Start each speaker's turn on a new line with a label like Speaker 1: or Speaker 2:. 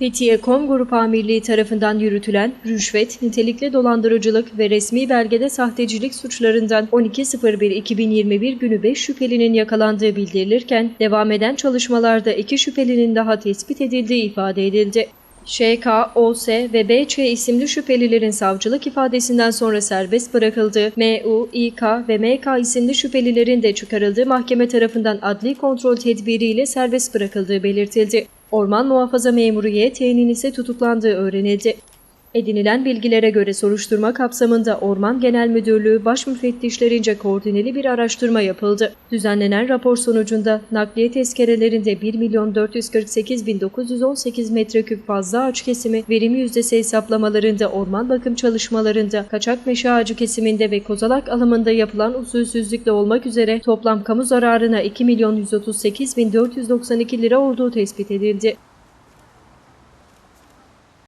Speaker 1: Fethiye.com Grup Amirliği tarafından yürütülen rüşvet, nitelikli dolandırıcılık ve resmi belgede sahtecilik suçlarından 12.01.2021 günü 5 şüphelinin yakalandığı bildirilirken devam eden çalışmalarda 2 şüphelinin daha tespit edildiği ifade edildi. ŞK, OS ve BÇ isimli şüphelilerin savcılık ifadesinden sonra serbest bırakıldığı, MU, İK ve MK isimli şüphelilerin de çıkarıldığı mahkeme tarafından adli kontrol tedbiriyle serbest bırakıldığı belirtildi. Orman muhafaza memuru YT'nin ise tutuklandığı öğrenildi. Edinilen bilgilere göre soruşturma kapsamında Orman Genel Müdürlüğü baş müfettişlerince koordineli bir araştırma yapıldı. Düzenlenen rapor sonucunda nakliye tezkerelerinde 1 milyon 448 bin 918 metreküp fazla ağaç kesimi, verim yüzdesi hesaplamalarında, orman bakım çalışmalarında, kaçak meşe ağacı kesiminde ve kozalak alımında yapılan usulsüzlükle olmak üzere toplam kamu zararına 2 milyon 138 bin 492 lira olduğu tespit edildi.